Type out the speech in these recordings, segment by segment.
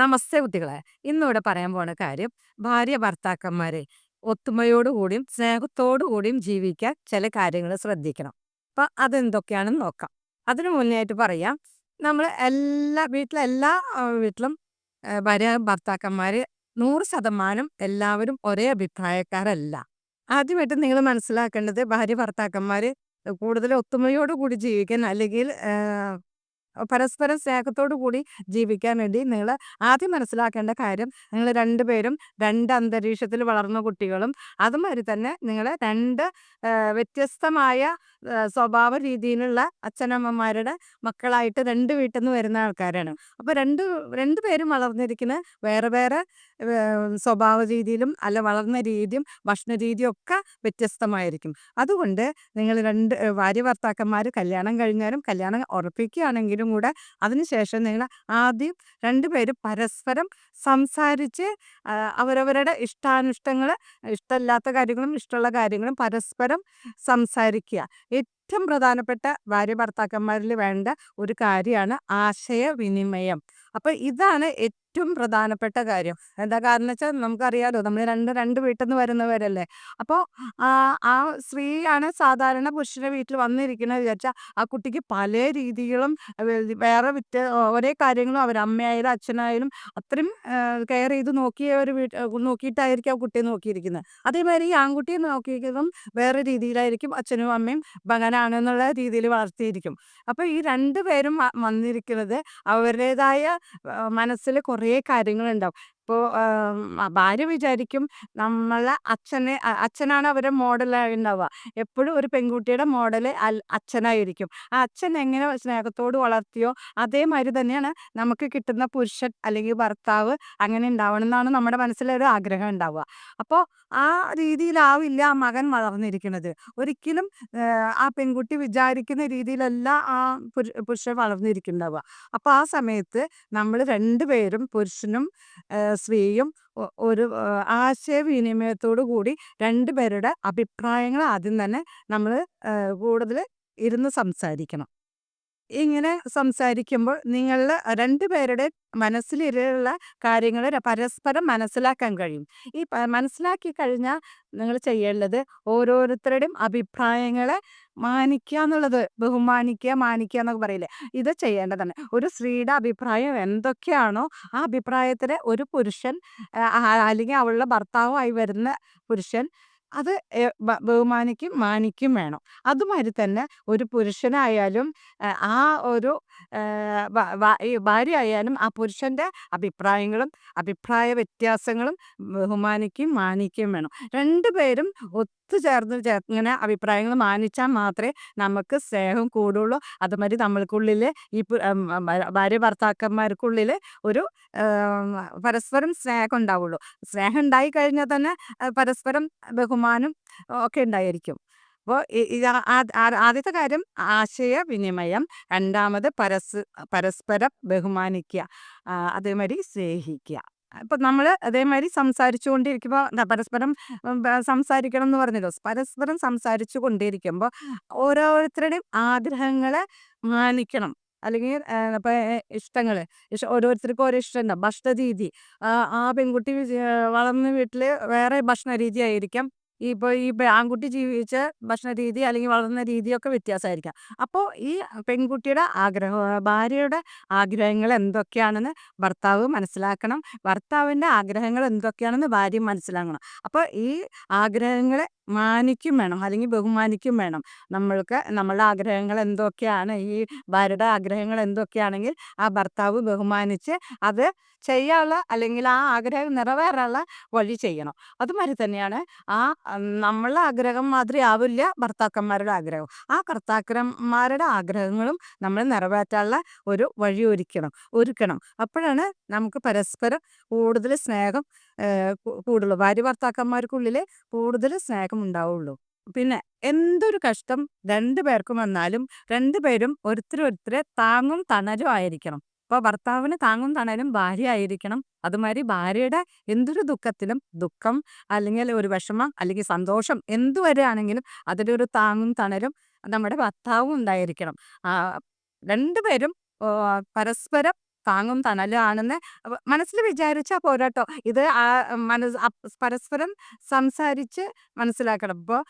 നമസ്തേ കുട്ടികളെ. ഇന്നിവിടെ പറയാൻ പോണ കാര്യം ഭാര്യ ഭർത്താക്കന്മാരെ ഒത്തുമയോടുകൂടിയും സ്നേഹത്തോടുകൂടിയും ജീവിക്കാൻ ചില കാര്യങ്ങൾ ശ്രദ്ധിക്കണം. അപ്പൊ അതെന്തൊക്കെയാണെന്ന് നോക്കാം. അതിനു മുന്നേ ആയിട്ട് പറയാം. നമ്മൾ എല്ലാ വീട്ടിലെ എല്ലാ വീട്ടിലും ഭാര്യ ഭർത്താക്കന്മാര് നൂറ് ശതമാനം എല്ലാവരും ഒരേ അഭിപ്രായക്കാരല്ല. ആദ്യമായിട്ട് നിങ്ങൾ മനസ്സിലാക്കേണ്ടത് ഭാര്യ ഭർത്താക്കന്മാര് കൂടുതൽ ഒത്തുമയോടുകൂടി ജീവിക്കാൻ അല്ലെങ്കിൽ പരസ്പരം സ്നേഹത്തോടു കൂടി ജീവിക്കാൻ വേണ്ടി നിങ്ങൾ ആദ്യം മനസ്സിലാക്കേണ്ട കാര്യം നിങ്ങൾ രണ്ടുപേരും രണ്ട് അന്തരീക്ഷത്തിൽ വളർന്ന കുട്ടികളും അതുമാതിരി തന്നെ നിങ്ങൾ രണ്ട് വ്യത്യസ്തമായ സ്വഭാവ രീതിയിലുള്ള അച്ഛനമ്മമാരുടെ മക്കളായിട്ട് രണ്ട് വീട്ടിൽ നിന്ന് വരുന്ന ആൾക്കാരാണ്. അപ്പോൾ രണ്ട് രണ്ട് പേരും വളർന്നിരിക്കുന്ന വേറെ വേറെ സ്വഭാവ രീതിയിലും അല്ല വളർന്ന രീതിയും ഭക്ഷണ രീതിയും ഒക്കെ വ്യത്യസ്തമായിരിക്കും. അതുകൊണ്ട് നിങ്ങൾ രണ്ട് ഭാര്യ ഭർത്താക്കന്മാർ കല്യാണം കഴിഞ്ഞാലും കല്യാണം ഉറപ്പിക്കുകയാണെങ്കിലും കൂടെ അതിനുശേഷം നിങ്ങൾ ആദ്യം രണ്ടുപേരും പരസ്പരം സംസാരിച്ച് അവരവരുടെ ഇഷ്ടാനിഷ്ടങ്ങൾ ഇഷ്ടമില്ലാത്ത കാര്യങ്ങളും ഇഷ്ടമുള്ള കാര്യങ്ങളും പരസ്പരം സംസാരിക്കുക. ഏറ്റവും പ്രധാനപ്പെട്ട ഭാര്യ ഭർത്താക്കന്മാരിൽ വേണ്ട ഒരു കാര്യമാണ് ആശയവിനിമയം. അപ്പൊ ഇതാണ് ഏറ്റവും പ്രധാനപ്പെട്ട കാര്യം. എന്താ കാരണം വെച്ചാൽ നമുക്കറിയാലോ നമ്മൾ രണ്ട് രണ്ട് വീട്ടിൽ നിന്ന് വരുന്നവരല്ലേ? അപ്പോൾ ആ സ്ത്രീയാണ് സാധാരണ പുരുഷന്റെ വീട്ടിൽ വന്നിരിക്കുന്നത് വിചാരിച്ചാൽ ആ കുട്ടിക്ക് പല രീതികളും വേറെ വിറ്റ ഒരേ കാര്യങ്ങളും അവർ അമ്മയായാലും അച്ഛനായാലും അത്രയും കെയർ ചെയ്ത് നോക്കിയ ഒരു വീട്ട് നോക്കിയിട്ടായിരിക്കും ആ കുട്ടിയെ നോക്കിയിരിക്കുന്നത്. അതേമാതിരി ഈ ആൺകുട്ടിയെ നോക്കിയിരിക്കുന്നതും വേറെ രീതിയിലായിരിക്കും അച്ഛനും അമ്മയും മകനാണെന്നുള്ള രീതിയിൽ വളർത്തിയിരിക്കും. അപ്പോൾ ഈ രണ്ട് പേരും വന്നിരിക്കുന്നത് അവരുടേതായ മനസ്സിൽ കുറേ കാര്യങ്ങളുണ്ടാവും. ഇപ്പോൾ ഭാര്യ വിചാരിക്കും നമ്മളെ അച്ഛനെ അച്ഛനാണ് അവരെ മോഡലായി ഉണ്ടാവുക. എപ്പോഴും ഒരു പെൺകുട്ടിയുടെ മോഡൽ അൽ- അച്ഛനായിരിക്കും. ആ അച്ഛൻ എങ്ങനെ സ്നേഹത്തോട് വളർത്തിയോ അതേമാതിരി തന്നെയാണ് നമുക്ക് കിട്ടുന്ന പുരുഷൻ അല്ലെങ്കിൽ ഭർത്താവ് അങ്ങനെ ഉണ്ടാവണം എന്നാണ് നമ്മുടെ മനസ്സിലൊരു ആഗ്രഹം ഉണ്ടാവുക. അപ്പോ ആ രീതിയിലാവില്ല ആ മകൻ വളർന്നിരിക്കുന്നത്. ഒരിക്കലും ആ പെൺകുട്ടി വിചാരിക്കുന്ന രീതിയിലല്ല ആ പുരു- പുരുഷൻ വളർന്നിരിക്കുന്നുണ്ടാവുക. അപ്പോൾ ആ സമയത്ത് നമ്മൾ രണ്ടുപേരും പുരുഷനും ഏഹ്, സ്ത്രീയും ഒരു ആശയവിനിമയത്തോടു കൂടി രണ്ടുപേരുടെ അഭിപ്രായങ്ങൾ ആദ്യം തന്നെ നമ്മൾ കൂടുതൽ ഇരുന്ന് സംസാരിക്കണം. ഇങ്ങനെ സംസാരിക്കുമ്പോൾ നിങ്ങൾ രണ്ടുപേരുടെ മനസ്സിലുള്ള കാര്യങ്ങൾ പരസ്പരം മനസ്സിലാക്കാൻ കഴിയും. ഈ മനസ്സിലാക്കി കഴിഞ്ഞാൽ നിങ്ങൾ ചെയ്യേണ്ടത് ഓരോരുത്തരുടെയും അഭിപ്രായങ്ങളെ മാനിക്കുക എന്നുള്ളത്. ബഹുമാനിക്കുക മാനിക്കുക എന്നൊക്കെ പറയില്ലേ? ഇത് ചെയ്യേണ്ടതാണ്. ഒരു സ്ത്രീയുടെ അഭിപ്രായം എന്തൊക്കെയാണോ ആ അഭിപ്രായത്തിന് ഒരു പുരുഷൻ അല്ലെങ്കിൽ അവളുടെ ഭർത്താവായി വരുന്ന പുരുഷൻ അത് ബഹുമാനിക്കും മാനിക്കും വേണം. അതുമാതിരി തന്നെ ഒരു പുരുഷനായാലും ആ, ഒരു ഭാര്യ ആയാലും ആ പുരുഷന്റെ അഭിപ്രായങ്ങളും അഭിപ്രായ വ്യത്യാസങ്ങളും ബഹുമാനിക്കും മാനിക്കും വേണം. രണ്ടുപേരും ഒത്തുചേർന്ന് ഇങ്ങനെ അഭിപ്രായങ്ങൾ മാനിച്ചാൽ മാത്രമേ നമുക്ക് സ്നേഹം കൂടുള്ളൂ. അതുമാതിരി നമ്മൾക്കുള്ളിൽ ഈ ഭാര്യ ഭർത്താക്കന്മാർക്കുള്ളിൽ ഒരു പരസ്പരം സ്നേഹം ഉണ്ടാവുള്ളൂ. സ്നേഹം ഉണ്ടായി കഴിഞ്ഞാൽ തന്നെ പരസ്പരം ബഹുമാനം ഒക്കെ ഉണ്ടായിരിക്കും. അപ്പോൾ ആദ്യത്തെ കാര്യം ആശയവിനിമയം. രണ്ടാമത് പരസ് പരസ്പരം ബഹുമാനിക്കുക. അതേമാതിരി സ്നേഹിക്കുക. ഇപ്പൊ നമ്മൾ അതേമാതിരി സംസാരിച്ചു കൊണ്ടിരിക്കുമ്പോൾ പരസ്പരം സംസാരിക്കണം എന്ന് പറഞ്ഞല്ലോ? പരസ്പരം സംസാരിച്ചു കൊണ്ടിരിക്കുമ്പോൾ ഓരോരുത്തരുടെയും ആഗ്രഹങ്ങളെ മാനിക്കണം. അല്ലെങ്കിൽ ഇപ്പൊ ഇഷ്ടങ്ങൾ. ഓരോരുത്തർക്കും ഓരോ ഇഷ്ടം ഉണ്ടാവും ഭക്ഷണ രീതി ആ പെൺകുട്ടി വളർന്ന വീട്ടിൽ വേറെ ഭക്ഷണ രീതി ആയിരിക്കാം ഇപ്പൊ ഈ ആൺകുട്ടി ജീവിച്ച ഭക്ഷണ രീതി അല്ലെങ്കിൽ വളർന്ന രീതിയൊക്കെ വ്യത്യാസമായിരിക്കാം. അപ്പോൾ ഈ പെൺകുട്ടിയുടെ ആഗ്രഹ ഭാര്യയുടെ ആഗ്രഹങ്ങൾ എന്തൊക്കെയാണെന്ന് ഭർത്താവ് മനസ്സിലാക്കണം. ഭർത്താവിന്റെ ആഗ്രഹങ്ങൾ എന്തൊക്കെയാണെന്ന് ഭാര്യ മനസ്സിലാക്കണം. അപ്പോൾ ഈ ആഗ്രഹങ്ങളെ മാനിക്കും വേണം അല്ലെങ്കിൽ ബഹുമാനിക്കും വേണം. നമ്മൾക്ക് നമ്മളുടെ ആഗ്രഹങ്ങൾ എന്തൊക്കെയാണ്? ഈ ഭാര്യയുടെ ആഗ്രഹങ്ങൾ എന്തൊക്കെയാണെങ്കിൽ ആ ഭർത്താവ് ബഹുമാനിച്ച് അത് ചെയ്യാനുള്ള അല്ലെങ്കിൽ ആ ആഗ്രഹം നിറവേറാനുള്ള വഴി ചെയ്യണം. അതുമാതിരി തന്നെയാണ് ആ നമ്മളുടെ ആഗ്രഹം മാതിരി ആവില്ല ഭർത്താക്കന്മാരുടെ ആഗ്രഹം. ആ ഭർത്താക്കന്മാരുടെ ആഗ്രഹങ്ങളും നമ്മൾ നിറവേറ്റാനുള്ള ഒരു വഴി ഒരുക്കണം ഒരുക്കണം. അപ്പോഴാണ് നമുക്ക് പരസ്പരം കൂടുതൽ സ്നേഹം കൂടുതൽ ഭാര്യ ഭർത്താക്കന്മാർക്കുള്ളിൽ കൂടുതൽ സ്നേഹം ഉണ്ടാവുള്ളൂ. പിന്നെ എന്തൊരു കഷ്ടം രണ്ടു പേർക്കും വന്നാലും രണ്ടുപേരും ഒരുത്തരൊരുത്തരെ താങ്ങും തണലും ആയിരിക്കണം. അപ്പോൾ ഭർത്താവിന് താങ്ങും തണലും ഭാര്യ ആയിരിക്കണം. അതുമാതിരി ഭാര്യയുടെ എന്തൊരു ദുഃഖത്തിലും ദുഃഖം അല്ലെങ്കിൽ ഒരു വിഷമം അല്ലെങ്കിൽ സന്തോഷം എന്തു വരെയാണെങ്കിലും അതിലൊരു താങ്ങും തണലും നമ്മുടെ ഭർത്താവും ഉണ്ടായിരിക്കണം. രണ്ടുപേരും പരസ്പരം താങ്ങും തണലും ആണെന്ന് മനസ്സിൽ വിചാരിച്ചാൽ പോരാട്ടോ. ഇത് ആ മനസ് പരസ്പരം സംസാരിച്ച് മനസ്സിലാക്കണം. ഇപ്പോൾ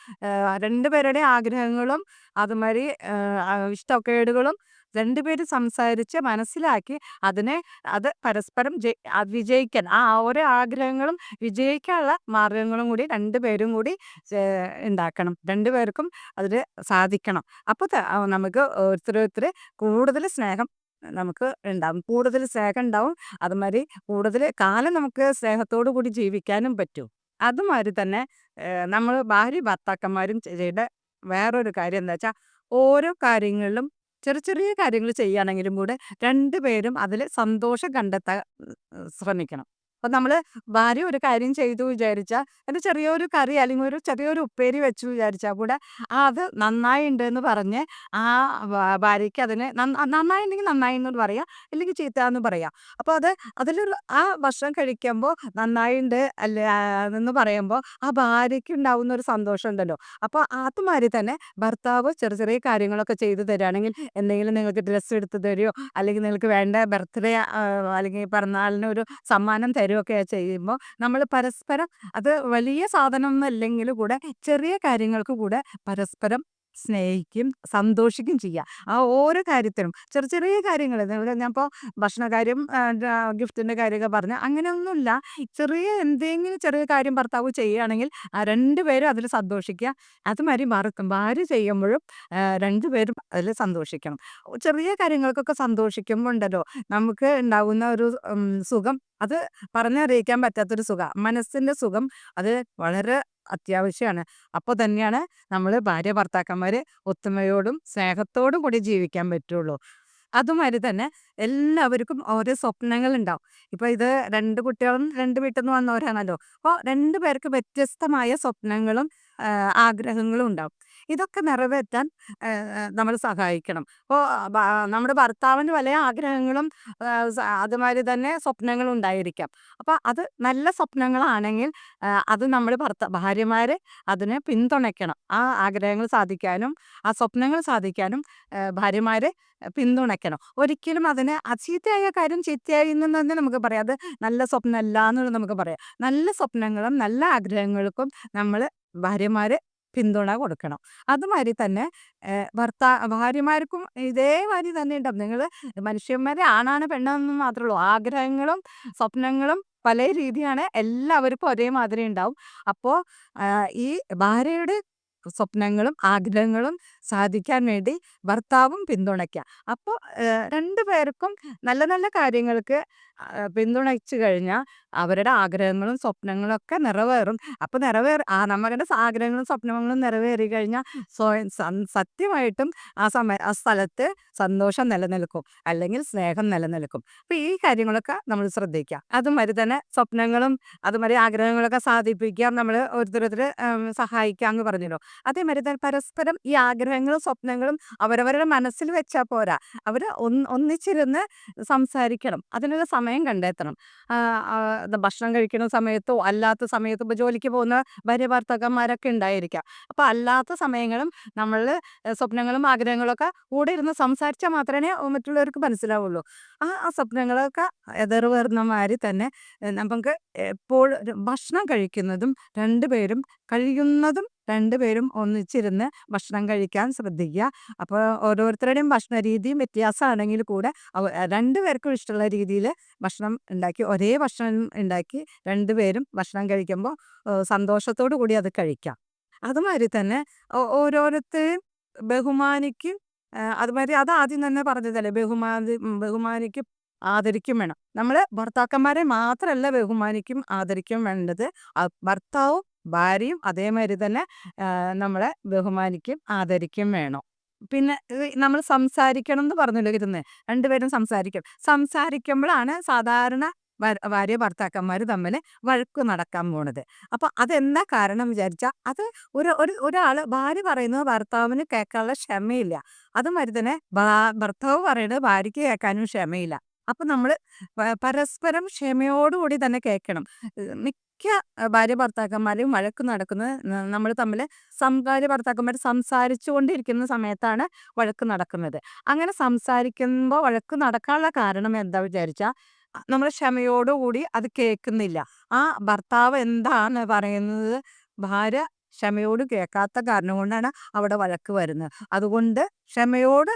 രണ്ടുപേരുടെ ആഗ്രഹങ്ങളും അതുമാതിരി ഇഷ്ടക്കേടുകളും രണ്ടുപേരും സംസാരിച്ച് മനസ്സിലാക്കി അതിനെ അത് പരസ്പരം വിജയിക്കാൻ ആ ഓരോ ആഗ്രഹങ്ങളും വിജയിക്കാനുള്ള മാർഗങ്ങളും കൂടി രണ്ടുപേരും കൂടി ഉണ്ടാക്കണം രണ്ടുപേർക്കും അതിൽ സാധിക്കണം. അപ്പോൾ നമുക്ക് ഓരോരുത്തരോരുത്തർ കൂടുതൽ സ്നേഹം നമുക്ക് ഉണ്ടാവും കൂടുതൽ സ്നേഹം ഉണ്ടാവും അതുമാതിരി കൂടുതൽ കാലം നമുക്ക് സ്നേഹത്തോടു കൂടി ജീവിക്കാനും പറ്റും. അതുമാതിരി തന്നെ നമ്മൾ ഭാര്യ ഭർത്താക്കന്മാരും ചെയ്യേണ്ട വേറൊരു കാര്യം എന്താ വെച്ചാൽ ഓരോ കാര്യങ്ങളിലും ചെറിയ ചെറിയ കാര്യങ്ങൾ ചെയ്യുകയാണെങ്കിലും കൂടെ രണ്ടുപേരും അതിൽ സന്തോഷം കണ്ടെത്താൻ ശ്രമിക്കണം. അപ്പൊ നമ്മൾ ഭാര്യ ഒരു കാര്യം ചെയ്തു വിചാരിച്ചാൽ ഒരു ചെറിയൊരു കറി അല്ലെങ്കിൽ ഒരു ചെറിയൊരു ഉപ്പേരി വെച്ചു വിചാരിച്ചാൽ കൂടെ അത് നന്നായി ഉണ്ട് എന്ന് പറഞ്ഞ് ആ ഭാര്യയ്ക്ക് നന്നായി നന്നായിട്ടുണ്ടെങ്കിൽ നന്നായി എന്ന് പറയാ അല്ലെങ്കിൽ ചീത്ത എന്ന് പറയാ. അപ്പൊ അത് അതിലൊരു ആ ഭക്ഷണം കഴിക്കുമ്പോൾ നന്നായിണ്ട് അല്ല എന്ന് പറയുമ്പോൾ ആ ഭാര്യയ്ക്ക് ഉണ്ടാവുന്ന ഒരു സന്തോഷം ഉണ്ടല്ലോ അപ്പൊ അതുമാതിരി തന്നെ ഭർത്താവ് ചെറിയ ചെറിയ കാര്യങ്ങളൊക്കെ ചെയ്തു തരികയാണെങ്കിൽ എന്തെങ്കിലും നിങ്ങൾക്ക് ഡ്രസ്സ് എടുത്ത് തരുമോ അല്ലെങ്കിൽ നിങ്ങൾക്ക് വേണ്ട ബർത്ത്ഡേ അല്ലെങ്കിൽ പിറന്നാളിന് ഒരു സമ്മാനം തരുമൊക്കെ ചെയ്യുമ്പോൾ നമ്മൾ പരസ്പരം അത് വലിയ സാധനമൊന്നും അല്ലെങ്കിൽ കൂടെ ചെറിയ കാര്യങ്ങൾക്ക് കൂടെ പരസ്പരം സ്നേഹിക്കും സന്തോഷിക്കും ചെയ്യുക ആ ഓരോ കാര്യത്തിനും ചെറിയ ചെറിയ കാര്യങ്ങൾ ഞാൻ ഇപ്പോൾ ഭക്ഷണകാര്യം ഗിഫ്റ്റിന്റെ കാര്യമൊക്കെ പറഞ്ഞ അങ്ങനെയൊന്നുമില്ല. ചെറിയ എന്തെങ്കിലും ചെറിയ കാര്യം ഭർത്താവ് ചെയ്യുകയാണെങ്കിൽ ആ രണ്ടുപേരും അതിൽ സന്തോഷിക്കുക. അതുമാതിരി മറക്കും. ഭാര്യ ചെയ്യുമ്പോഴും രണ്ടുപേരും അതിൽ സന്തോഷിക്കണം. ചെറിയ കാര്യങ്ങൾക്കൊക്കെ സന്തോഷിക്കുമ്പോൾ നമുക്ക് ഉണ്ടാകുന്ന ഒരു സുഖം. അത് പറഞ്ഞറിയിക്കാൻ പറ്റാത്തൊരു സുഖം. മനസ്സിന്റെ സുഖം അത് വളരെ അത്യാവശ്യമാണ് അപ്പോൾ തന്നെയാണ് നമ്മൾ ഭാര്യ ഭർത്താക്കന്മാർ ഒത്തുമയോടും സ്നേഹത്തോടും കൂടി ജീവിക്കാൻ പറ്റുള്ളൂ. അതുമാതിരി തന്നെ എല്ലാവർക്കും ഓരോ സ്വപ്നങ്ങൾ ഉണ്ടാവും ഇപ്പൊ ഇത് രണ്ട് കുട്ടികളും രണ്ട് വീട്ടിൽ നിന്ന് വന്നവരാണല്ലോ. അപ്പോൾ രണ്ടു പേർക്ക് വ്യത്യസ്തമായ സ്വപ്നങ്ങളും ആഗ്രഹങ്ങളും ഉണ്ടാവും. ഇതൊക്കെ നിറവേറ്റാൻ നമ്മൾ സഹായിക്കണം. അപ്പോൾ നമ്മുടെ ഭർത്താവിന് പല ആഗ്രഹങ്ങളും അതുമാതിരി തന്നെ സ്വപ്നങ്ങളും ഉണ്ടായിരിക്കാം. അപ്പോൾ അത് നല്ല സ്വപ്നങ്ങളാണെങ്കിൽ അത് നമ്മൾ ഭർത്ത ഭാര്യമാർ അതിനെ പിന്തുണയ്ക്കണം. ആ ആഗ്രഹങ്ങൾ സാധിക്കാനും ആ സ്വപ്നങ്ങൾ സാധിക്കാനും ഭാര്യമാരെ പിന്തുണയ്ക്കണം. ഒരിക്കലും അതിനെ അചീത്തയായ കാര്യം ചീത്തയായി എന്ന് തന്നെ നമുക്ക് പറയാം. അത് നല്ല സ്വപ്നമല്ല എന്നുള്ളത് നമുക്ക് പറയാം. നല്ല സ്വപ്നങ്ങളും നല്ല ആഗ്രഹങ്ങൾക്കും നമ്മൾ ഭാര്യമാർ പിന്തുണ കൊടുക്കണം. അതുമാതിരി തന്നെ ഭർത്താ ഭാര്യമാർക്കും ഇതേമാതിരി തന്നെ ഉണ്ടാവും. നിങ്ങൾ മനുഷ്യന്മാരെ ആണാണ് പെണ്ണെന്ന് മാത്രമേ ഉള്ളൂ. ആഗ്രഹങ്ങളും സ്വപ്നങ്ങളും പല രീതിയാണ് എല്ലാവർക്കും ഒരേമാതിരി ഉണ്ടാവും. അപ്പോൾ ഈ ഭാര്യയുടെ സ്വപ്നങ്ങളും ആഗ്രഹങ്ങളും സാധിക്കാൻ വേണ്ടി ഭർത്താവും പിന്തുണയ്ക്കുക അപ്പോൾ രണ്ടു പേർക്കും നല്ല നല്ല കാര്യങ്ങൾക്ക് പിന്തുണച്ചു കഴിഞ്ഞാൽ അവരുടെ ആഗ്രഹങ്ങളും സ്വപ്നങ്ങളും ഒക്കെ നിറവേറും. അപ്പോൾ നിറവേറി ആ നമ്മളുടെ ആഗ്രഹങ്ങളും സ്വപ്നങ്ങളും നിറവേറി കഴിഞ്ഞാൽ സ്വയം സത്യമായിട്ടും ആ സമയ ആ സ്ഥലത്ത് സന്തോഷം നിലനിൽക്കും. അല്ലെങ്കിൽ സ്നേഹം നിലനിൽക്കും. അപ്പോൾ ഈ കാര്യങ്ങളൊക്കെ നമ്മൾ ശ്രദ്ധിക്കുക അതുമാതിരി തന്നെ സ്വപ്നങ്ങളും അതുമാതിരി ആഗ്രഹങ്ങളൊക്കെ സാധിപ്പിക്കാൻ നമ്മൾ ഓരോരുത്തരോരുത്തർ സഹായിക്കാം എന്ന് പറഞ്ഞല്ലോ അതേമാതിരി തന്നെ പരസ്പരം ഈ ആഗ്രഹങ്ങളും സ്വപ്നങ്ങളും അവരവരുടെ മനസ്സിൽ വെച്ചാൽ പോരാ. അവർ ഒന്നിച്ചിരുന്ന് സംസാരിക്കണം. അതിനൊരു സമയം കണ്ടെത്തണം. ഭക്ഷണം കഴിക്കുന്ന സമയത്തോ അല്ലാത്ത സമയത്തോ ഇപ്പോൾ ജോലിക്ക് പോകുന്ന ഭാര്യ ഭർത്താക്കന്മാരൊക്കെ ഉണ്ടായിരിക്കാം. അപ്പോൾ അല്ലാത്ത സമയങ്ങളും നമ്മൾ സ്വപ്നങ്ങളും ആഗ്രഹങ്ങളൊക്കെ കൂടെ ഇരുന്ന് സംസാരിച്ചാൽ മാത്രമേ മറ്റുള്ളവർക്ക് മനസ്സിലാവുള്ളൂ. ആ ആ സ്വപ്നങ്ങളൊക്കെ എതിർവേറുന്ന മാതിരി തന്നെ നമുക്ക് എപ്പോഴും ഭക്ഷണം കഴിക്കുന്നതും രണ്ടുപേരും കഴിയുന്നതും രണ്ടുപേരും ഒന്നിച്ചിരുന്ന് ഭക്ഷണം കഴിക്കാൻ ശ്രദ്ധിക്കുക. അപ്പോൾ ഓരോരുത്തരുടെയും ഭക്ഷണ രീതിയും വ്യത്യാസമാണെങ്കിൽ കൂടെ രണ്ടുപേർക്കും ഇഷ്ടമുള്ള രീതിയിൽ ഭക്ഷണം ഉണ്ടാക്കി ഒരേ ഭക്ഷണം ഉണ്ടാക്കി രണ്ടുപേരും ഭക്ഷണം കഴിക്കുമ്പോൾ സന്തോഷത്തോടു കൂടി അത് കഴിക്കാം. അതുമാതിരി തന്നെ ഓരോരുത്തരെയും ബഹുമാനിക്കും അതുമാതിരി അത് ആദ്യം തന്നെ പറഞ്ഞതല്ലേ ബഹുമാനി ബഹുമാനിക്കും ആദരിക്കും വേണം. നമ്മൾ ഭർത്താക്കന്മാരെ മാത്രമല്ല ബഹുമാനിക്കും ആദരിക്കും വേണ്ടത്. ഭർത്താവും ഭാര്യയും അതേമാതിരി തന്നെ നമ്മളെ ബഹുമാനിക്കും ആദരിക്കും വേണം. പിന്നെ നമ്മൾ സംസാരിക്കണം എന്ന് പറഞ്ഞല്ലോ ഇരുന്ന് രണ്ടുപേരും സംസാരിക്കും. സംസാരിക്കുമ്പോഴാണ് സാധാരണ ഭാര്യ ഭർത്താക്കന്മാർ തമ്മിൽ വഴക്ക് നടക്കാൻ പോണത്. അപ്പൊ അതെന്താ കാരണം വിചാരിച്ചാൽ അത് ഒരു ഒരു ഒരാൾ ഭാര്യ പറയുന്നത് ഭർത്താവിന് കേൾക്കാനുള്ള ക്ഷമയില്ല. അതുമാതിരി തന്നെ ഭർത്താവ് പറയുന്നത് ഭാര്യയ്ക്ക് കേൾക്കാനും ക്ഷമയില്ല. അപ്പൊ നമ്മൾ പരസ്പരം ക്ഷമയോടുകൂടി തന്നെ കേൾക്കണം. മിക്ക ഭാര്യ ഭർത്താക്കന്മാരും വഴക്ക് നടക്കുന്നത് നമ്മൾ തമ്മിൽ ഭാര്യ ഭർത്താക്കന്മാർ സംസാരിച്ചു കൊണ്ടിരിക്കുന്ന സമയത്താണ് വഴക്ക് നടക്കുന്നത്. അങ്ങനെ സംസാരിക്കുമ്പോൾ വഴക്ക് നടക്കാനുള്ള കാരണം എന്താ വിചാരിച്ചാൽ നമ്മൾ ക്ഷമയോടുകൂടി അത് കേൾക്കുന്നില്ല. ആ ഭർത്താവ് എന്താണ് പറയുന്നത്? ഭാര്യ ക്ഷമയോട് കേൾക്കാത്ത കാരണം കൊണ്ടാണ് അവിടെ വഴക്ക് വരുന്നത്. അതുകൊണ്ട് ക്ഷമയോട്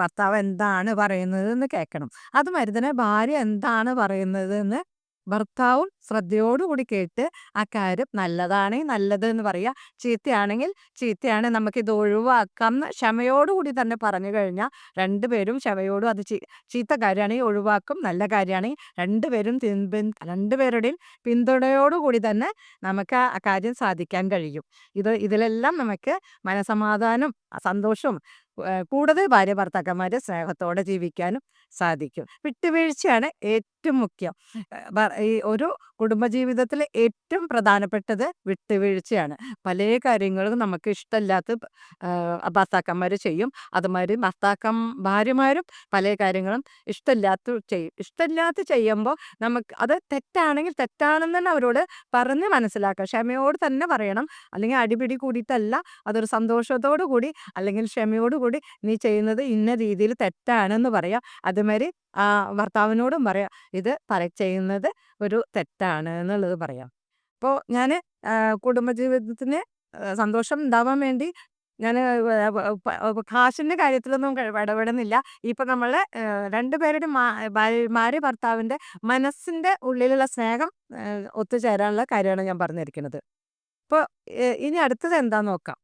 ഭർത്താവ് എന്താണ് പറയുന്നത് എന്ന് കേൾക്കണം. അതുമാതിരി തന്നെ ഭാര്യ എന്താണ് പറയുന്നത് എന്ന് ഭർത്താവും ശ്രദ്ധയോടുകൂടി കേട്ട് ആ കാര്യം നല്ലതാണെങ്കിൽ നല്ലത് എന്ന് പറയുക ചീത്തയാണെങ്കിൽ ചീത്തയാണ് നമുക്കിത് ഒഴിവാക്കാം എന്ന് ക്ഷമയോടുകൂടി തന്നെ പറഞ്ഞു കഴിഞ്ഞാൽ രണ്ടുപേരും ക്ഷമയോടും അത് ചീത്ത കാര്യമാണെങ്കിൽ ഒഴിവാക്കും നല്ല കാര്യമാണെങ്കിൽ രണ്ടുപേരും രണ്ടുപേരുടെയും പിന്തുണയോടുകൂടി തന്നെ നമുക്ക് ആ കാര്യം സാധിക്കാൻ കഴിയും. ഇത് ഇതിലെല്ലാം നമുക്ക് മനസമാധാനം സന്തോഷവും കൂടുതൽ ഭാര്യ ഭർത്താക്കന്മാരെ സ്നേഹത്തോടെ ജീവിക്കാനും സാധിക്കും. വിട്ടുവീഴ്ചയാണ് ഏറ്റവും മുഖ്യം. ഈ ഒരു കുടുംബജീവിതത്തിൽ ഏറ്റവും പ്രധാനപ്പെട്ടത് വിട്ടുവീഴ്ചയാണ്. പല കാര്യങ്ങളും നമുക്ക് ഇഷ്ടമില്ലാത്ത ഭർത്താക്കന്മാർ ചെയ്യും. അതുമാതിരി ഭർത്താക്കം ഭാര്യമാരും പല കാര്യങ്ങളും ഇഷ്ടമില്ലാത്ത ചെയ്യും ഇഷ്ടമില്ലാത്ത ചെയ്യുമ്പോൾ നമുക്ക് അത് തെറ്റാണെങ്കിൽ തെറ്റാണെന്ന് തന്നെ അവരോട് പറഞ്ഞ് മനസ്സിലാക്കുക. ക്ഷമയോട് തന്നെ പറയണം. അല്ലെങ്കിൽ അടിപിടി കൂടിയിട്ടല്ല അതൊരു സന്തോഷത്തോടു കൂടി അല്ലെങ്കിൽ ക്ഷമയോടുകൂടി നീ ചെയ്യുന്നത് ഇന്ന രീതിയിൽ തെറ്റാണെന്ന് പറയാം. അതുമാതിരി ഭർത്താവിനോടും പറയാം. ഇത് പറ ചെയ്യുന്നത് ഒരു തെറ്റാണ്. എന്നുള്ളത് പറയാം. അപ്പോൾ ഞാൻ കുടുംബജീവിതത്തിന് സന്തോഷം ഉണ്ടാവാൻ വേണ്ടി ഞാൻ കാശിന്റെ കാര്യത്തിലൊന്നും ഇടപെടുന്നില്ല. ഇപ്പം നമ്മൾ രണ്ടുപേരുടെ ഭാര്യ ഭർത്താവിന്റെ മനസ്സിന്റെ ഉള്ളിലുള്ള സ്നേഹം ഒത്തുചേരാനുള്ള കാര്യമാണ് ഞാൻ പറഞ്ഞിരിക്കുന്നത്. അപ്പോൾ ഇനി അടുത്തത് എന്താ നോക്കാം?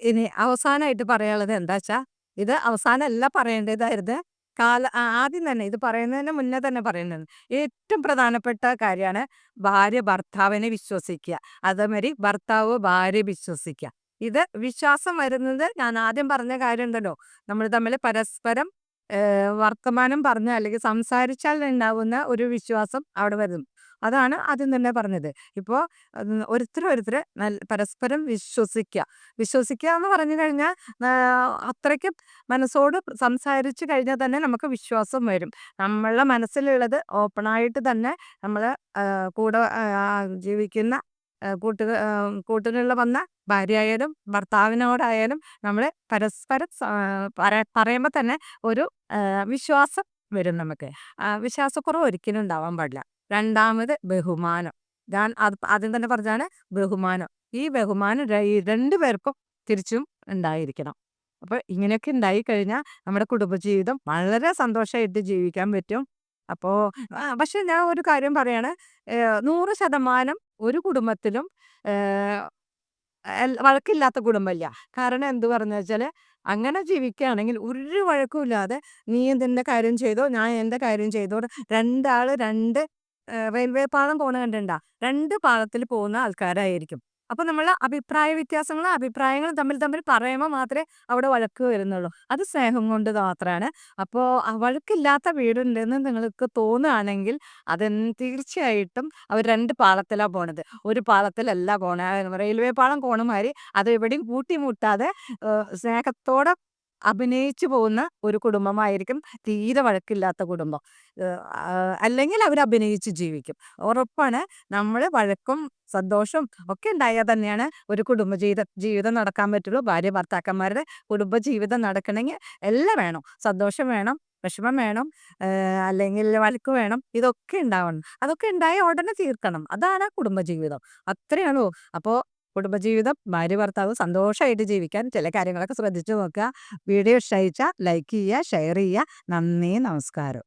ഇനി അവസാനമായിട്ട് പറയാനുള്ളത് എന്താ വെച്ചാൽ ഇത് അവസാനമല്ല പറയേണ്ടതായിരുന്നു. കാല ആദ്യം തന്നെ ഇത് പറയുന്നതിന് മുന്നേ തന്നെ പറയുന്നത്. ഏറ്റവും പ്രധാനപ്പെട്ട കാര്യമാണ് ഭാര്യ ഭർത്താവിനെ വിശ്വസിക്കുക. അതേമാതിരി ഭർത്താവ് ഭാര്യ വിശ്വസിക്കുക. ഇത് വിശ്വാസം വരുന്നത് ഞാൻ ആദ്യം പറഞ്ഞ കാര്യം ഉണ്ടല്ലോ. നമ്മൾ തമ്മിൽ പരസ്പരം വർത്തമാനം പറഞ്ഞ അല്ലെങ്കിൽ സംസാരിച്ചാൽ ഉണ്ടാവുന്ന ഒരു വിശ്വാസം അവിടെ വരും അതാണ് ആദ്യം തന്നെ പറഞ്ഞത്. ഇപ്പോൾ ഒരുത്തർ ഒരുത്തർ പരസ്പരം വിശ്വസിക്കുക വിശ്വസിക്കുക എന്ന് പറഞ്ഞു കഴിഞ്ഞാൽ അത്രയ്ക്ക് മനസ്സോട് സംസാരിച്ചു കഴിഞ്ഞാൽ തന്നെ നമുക്ക് വിശ്വാസം വരും. നമ്മളുടെ മനസ്സിലുള്ളത് ഓപ്പണായിട്ട് തന്നെ നമ്മൾ കൂടെ ജീവിക്കുന്ന കൂട്ടുക കൂട്ടിനുള്ള വന്ന ഭാര്യയായാലും ഭർത്താവിനോടായാലും നമ്മൾ പരസ്പരം പറയുമ്പോൾ തന്നെ ഒരു വിശ്വാസം വരും നമുക്ക്. വിശ്വാസക്കുറവ് ഒരിക്കലും ഉണ്ടാവാൻ പാടില്ല. രണ്ടാമത് ബഹുമാനം. ഞാൻ അത് ആദ്യം തന്നെ പറഞ്ഞാണ് ബഹുമാനം. ഈ ബഹുമാനം രണ്ടു പേർക്കും തിരിച്ചും ഉണ്ടായിരിക്കണം. അപ്പോൾ ഇങ്ങനെയൊക്കെ ഉണ്ടായി കഴിഞ്ഞാൽ നമ്മുടെ കുടുംബജീവിതം വളരെ സന്തോഷമായിട്ട് ജീവിക്കാൻ പറ്റും. അപ്പോൾ പക്ഷെ ഞാൻ ഒരു കാര്യം പറയാണ്. നൂറ് ശതമാനം ഒരു കുടുംബത്തിലും വഴക്കില്ലാത്ത കുടുംബമില്ല. കാരണം എന്ത് പറഞ്ഞു വെച്ചാൽ അങ്ങനെ ജീവിക്കുകയാണെങ്കിൽ ഒരു വഴക്കുമില്ലാതെ നീ എന്തിന്റെ കാര്യം ചെയ്തോ ഞാൻ എന്റെ കാര്യം ചെയ്തോ രണ്ടാൾ രണ്ട് റെയിൽവേ പാളം പോണ കണ്ടിട്ടുണ്ടാ രണ്ട് പാളത്തിൽ പോകുന്ന ആൾക്കാരായിരിക്കും. അപ്പൊ നമ്മൾ അഭിപ്രായ വ്യത്യാസങ്ങളും അഭിപ്രായങ്ങളും തമ്മിൽ തമ്മിൽ പറയുമ്പോൾ മാത്രമേ അവിടെ വഴക്ക് വരുന്നുള്ളൂ. അത് സ്നേഹം കൊണ്ട് മാത്രമാണ് അപ്പോൾ വഴക്കില്ലാത്ത വീടുണ്ടെന്ന് നിങ്ങൾക്ക് തോന്നുകയാണെങ്കിൽ അത് തീർച്ചയായിട്ടും അവർ രണ്ട് പാളത്തിലാണ് പോണത്. ഒരു പാളത്തിലല്ല പോണ. റെയിൽവേ പാളം പോണമാതിരി അത് എവിടെയും കൂട്ടിമുട്ടാതെ സ്നേഹത്തോടെ അഭിനയിച്ചു പോകുന്ന ഒരു കുടുംബമായിരിക്കും തീരെ വഴക്കില്ലാത്ത കുടുംബം. അല്ലെങ്കിൽ അവർ അഭിനയിച്ച് ജീവിക്കും. ഉറപ്പാണ് നമ്മൾ വഴക്കും സന്തോഷവും ഒക്കെ ഉണ്ടായാൽ തന്നെയാണ് ഒരു കുടുംബ ജീവിതം ജീവിതം നടക്കാൻ പറ്റുള്ളൂ. ഭാര്യ ഭർത്താക്കന്മാരുടെ കുടുംബ ജീവിതം നടക്കണമെങ്കിൽ എല്ലാം വേണം. സന്തോഷം വേണം വിഷമം വേണം അല്ലെങ്കിൽ വഴക്ക് വേണം. ഇതൊക്കെ ഉണ്ടാവണം. അതൊക്കെ ഉണ്ടായ ഉടനെ തീർക്കണം. അതാണ് കുടുംബജീവിതം. അത്രയാണോ അപ്പോൾ കുടുംബജീവിതം ഭാര്യ ഭർത്താവ് സന്തോഷമായിട്ട് ജീവിക്കാൻ ചില കാര്യങ്ങളൊക്കെ ശ്രദ്ധിച്ചു നോക്കുക. വീഡിയോ ഇഷ്ടമായിച്ചാൽ ലൈക്ക് ചെയ്യുക ഷെയർ ചെയ്യുക. നന്ദി നമസ്കാരം.